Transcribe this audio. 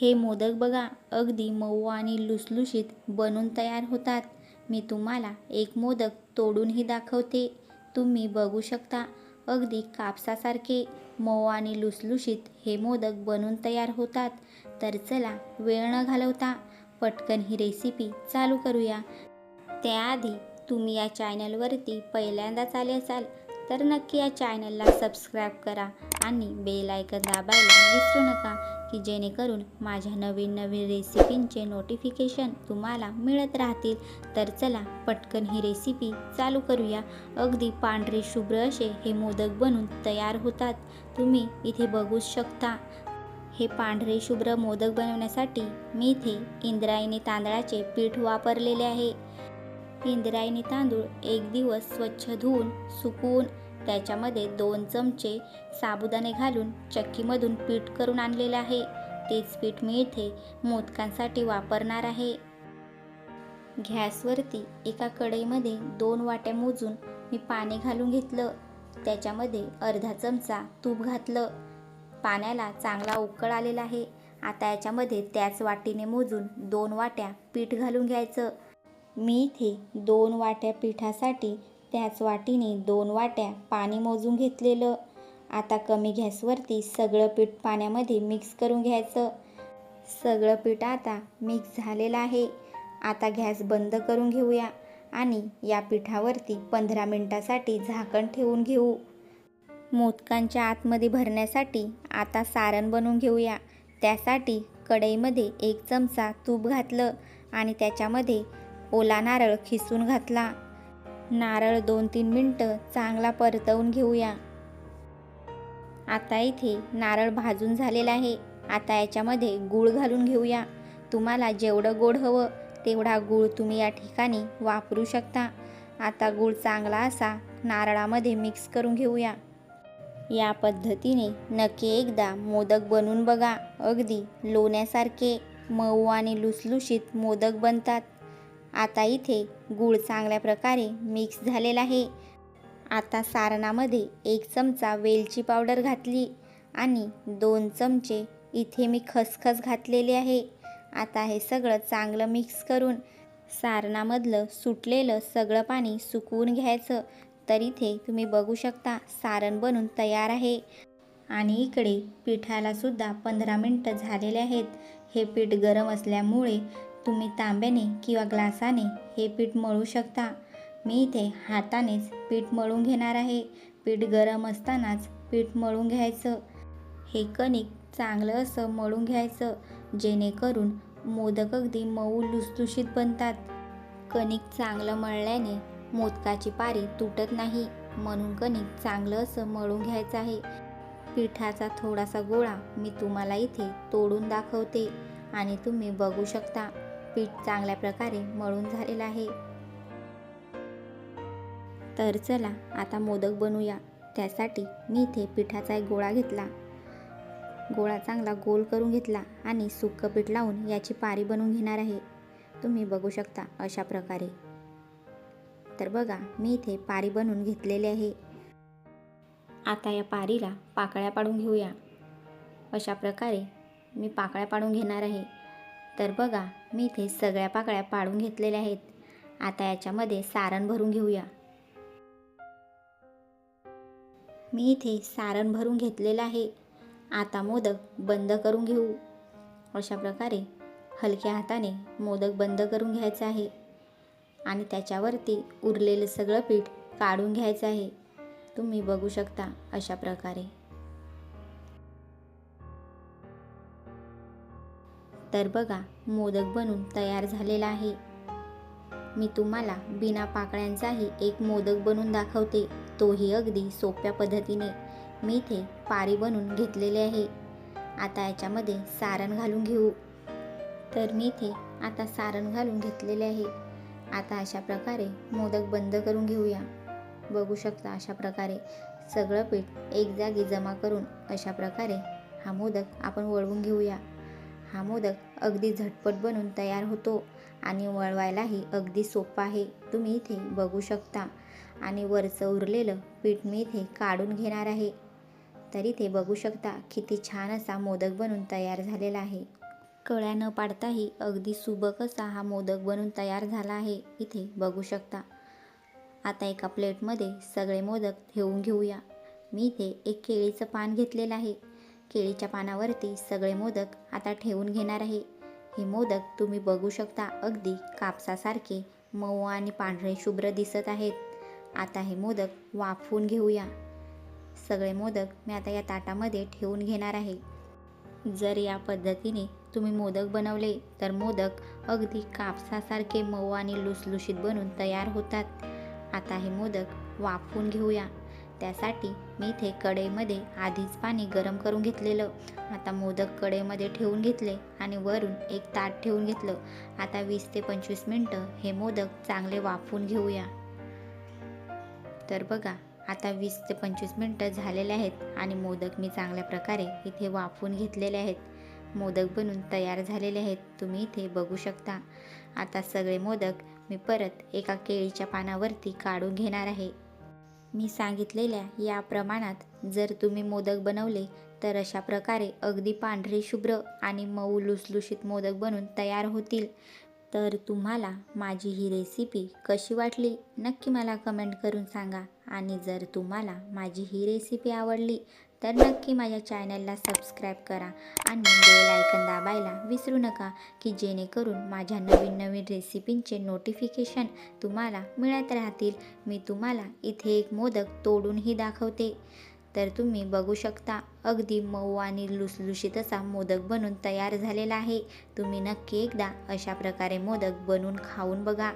हे मोदक बघा अगदी मऊ आणि लुसलुशीत बनून तयार होतात. मी तुम्हाला एक मोदक तोडूनही दाखवते. तुम्ही बघू शकता अगदी कापसासारखे मऊ आणि लुसलुशीत हे मोदक बनून तयार होतात. तर चला वेळ न घालवता पटकन ही रेसिपी चालू करूया. त्याआधी तुम्ही या चॅनलवरती पहिल्यांदाच आले असाल तर नक्की या चॅनलला सबस्क्राईब करा आणि बेल आयकन दाबायला विसरू नका की जेणेकरून माझ्या नवीन नवीन रेसिपींचे नोटिफिकेशन तुम्हाला मिळत राहतील. तर चला पटकन ही रेसिपी चालू करूया. अगदी पांढरे शुभ्र असे हे मोदक बनून तयार होतात. तुम्ही इथे बघूच शकता. हे पांढरे शुभ्र मोदक बनवण्यासाठी मी इथे इंद्रायणी तांदळाचे पीठ वापरलेले आहे. इंद्रायणी तांदूळ एक दिवस स्वच्छ धुवून सुकवून त्याच्यामध्ये दोन चमचे साबुदाणे घालून चक्कीमधून पीठ करून आणलेले आहे. तेच पीठ मी इथे मोदकांसाठी वापरणार आहे. गॅसवरती एका कढईमध्ये दोन वाट्या मोजून मी पाणी घालून घेतलं. त्याच्यामध्ये अर्धा चमचा तूप घातलं. पाण्याला चांगला उकळ आलेला आहे. आता याच्यामध्ये त्याच वाटीने मोजून दोन वाट्या पीठ घालून घ्यायचं. मी इथे दोन वाट्या पिठासाठी त्याच वाटीने दोन वाट्या पाणी मोजून घेतलेलं. आता कमी गॅसवरती सगळं पीठ पाण्यामध्ये मिक्स करून घ्यायचं. सगळं पीठ आता मिक्स झालेलं आहे. आता गॅस बंद करून घेऊया आणि या पिठावरती पंधरा मिनटासाठी झाकण ठेवून घेऊ. मोदकांच्या आतमध्ये भरण्यासाठी आता सारण बनवून घेऊया. त्यासाठी कढईमध्ये एक चमचा तूप घातलं आणि त्याच्यामध्ये ओला नारळ खिसून घातला. नारळ दोन तीन मिनटं चांगला परतवून घेऊया. आता इथे नारळ भाजून झालेला आहे. आता याच्यामध्ये गूळ घालून घेऊया. तुम्हाला जेवढं गोड हवं तेवढा गूळ तुम्ही या ठिकाणी वापरू शकता. आता गूळ चांगला असा नारळामध्ये मिक्स करून घेऊया. या पद्धतीने नक्की एकदा मोदक बनवून बघा. अगदी लोण्यासारखे मऊ आणि लुसलुशीत मोदक बनतात. आता इथे गूळ चांगल्या प्रकारे मिक्स झालेला आहे. आता सारणामध्ये एक चमचा वेलची पावडर घातली आणि दोन चमचे इथे मी खसखस घातलेले आहे. आता हे सगळं चांगलं मिक्स करून सारणामधलं सुटलेलं सगळं पाणी सुकवून घ्यायचं. तर इथे तुम्ही बघू शकता सारण बनून तयार आहे. आणि इकडे पिठाला सुद्धा पंधरा मिनटं झालेले आहेत. हे पीठ गरम असल्यामुळे तुम्ही तांब्याने किंवा ग्लासाने हे पीठ मळू शकता. मी इथे हातानेच पीठ मळून घेणार आहे. पीठ गरम असतानाच पीठ मळून घ्यायचं. हे कणिक चांगलं असं मळून घ्यायचं जेणेकरून मोदक अगदी मऊ लुसलुशीत बनतात. कणिक चांगलं मळल्याने मोदकाची पारी तुटत नाही म्हणून कणिक चांगलं असं मळून घ्यायचं आहे. पिठाचा थोडासा गोळा मी तुम्हाला इथे तोडून दाखवते आणि तुम्ही बघू शकता. पीठ चांगल्या प्रकारे मळून झालेलं आहे. तर चला आता मोदक बनवूया त्यासाठी मी इथे पिठाचा एक गोळा घेतला. गोळा चांगला गोल करून घेतला आणि सुक्कं पीठ लावून याची पारी बनवून घेणार आहे. तुम्ही बघू शकता अशा प्रकारे. तर बघा मी इथे पारी बनवून घेतलेली आहे. आता या पारीला पाकळ्या पाडून घेऊया. अशा प्रकारे मी पाकळ्या पाडून घेणार आहे. तर बघा मी इथे सगळ्या पाकळ्या पाडून घेतलेल्या आहेत. आता याच्यामध्ये सारण भरून घेऊया. मी इथे सारण भरून घेतलेलं आहे. आता मोदक बंद करून घेऊ. अशा प्रकारे हलक्या हाताने मोदक बंद करून घ्यायचं आहे. आणि त्याच्यावरती उरलेलं सगळं पीठ काढून घ्यायचं आहे. तुम्ही बघू शकता अशा प्रकारे. तर बघा मोदक बनून तयार झालेला आहे. मी तुम्हाला बिना पाकळ्यांचाही एक मोदक बनवून दाखवते. तोही अगदी सोप्या पद्धतीने. मी इथे पारी बनवून घेतलेले आहे. आता याच्यामध्ये सारण घालून घेऊ. तर मी इथे आता सारण घालून घेतलेले आहे. आता अशा प्रकारे मोदक बंद करून घेऊया. बघू शकता अशा प्रकारे सगळं पीठ एक जागी जमा करून अशा प्रकारे हा मोदक आपण वळवून घेऊया. हा मोदक अगदी झटपट बनून तयार होतो आणि वळवायलाही अगदी सोपा आहे. तुम्ही इथे बघू शकता. आणि वरचं उरलेलं पीठ मी इथे काढून घेणार आहे. तर इथे बघू शकता किती छान असा मोदक बनून तयार झालेला आहे. कळ्या न पाडताही अगदी सुबक असा हा मोदक बनून तयार झाला आहे. इथे बघू शकता. आता एका प्लेटमध्ये सगळे मोदक ठेवून घेऊया. मी इथे एक केळीचं पान घेतलेलं आहे. केळीच्या पानावरती सगळे मोदक आता ठेवून घेणार आहे. हे मोदक तुम्ही बघू शकता अगदी कापसासारखे मऊ आणि पांढरे शुभ्र दिसत आहेत. आता हे मोदक वाफवून घेऊया. सगळे मोदक मी आता या ताटामध्ये ठेवून घेणार आहे. जर या पद्धतीने तुम्ही मोदक बनवले तर मोदक अगदी कापसासारखे मऊ आणि लुसलुशीत बनून तयार होतात. आता हे मोदक वाफवून घेऊया. त्यासाठी मी इथे कढईमध्ये आधीच पाणी गरम करून घेतलेलं. आता मोदक कढईमध्ये ठेवून घेतले आणि वरून एक ताट ठेवून घेतलं. आता वीस ते पंचवीस मिनटं हे मोदक चांगले वाफवून घेऊया. तर बघा आता वीस ते पंचवीस मिनटं झालेले आहेत आणि मोदक मी चांगल्या प्रकारे इथे वाफवून घेतलेले आहेत. मोदक बनून तयार झालेले आहेत. तुम्ही इथे बघू शकता. आता सगळे मोदक मी परत एका केळीच्या पानावरती काढून घेणार आहे. मी सांगितलेल्या या प्रमाणात जर तुम्ही मोदक बनवले तर अशा प्रकारे अगदी पांढरे शुभ्र आणि मऊ लुसलुशीत मोदक बनून तयार होतील. तर तुम्हाला माझी ही रेसिपी कशी वाटली नक्की मला कमेंट करून सांगा. आणि जर तुम्हाला माझी ही रेसिपी आवडली तर नक्की माझ्या चॅनलला सबस्क्राईब करा आणि बेल आयकन दाबायला विसरू नका की जेणेकरून माझ्या नवीन नवीन रेसिपींचे नोटिफिकेशन तुम्हाला मिळत राहतील. मी तुम्हाला इथे एक मोदक तोडूनही दाखवते. तर तुम्ही बघू शकता अगदी मऊ आणि लुसलुशीत असा मोदक बनून तयार झालेला आहे. तुम्ही नक्की एकदा अशा प्रकारे मोदक बनवून खाऊन बघा.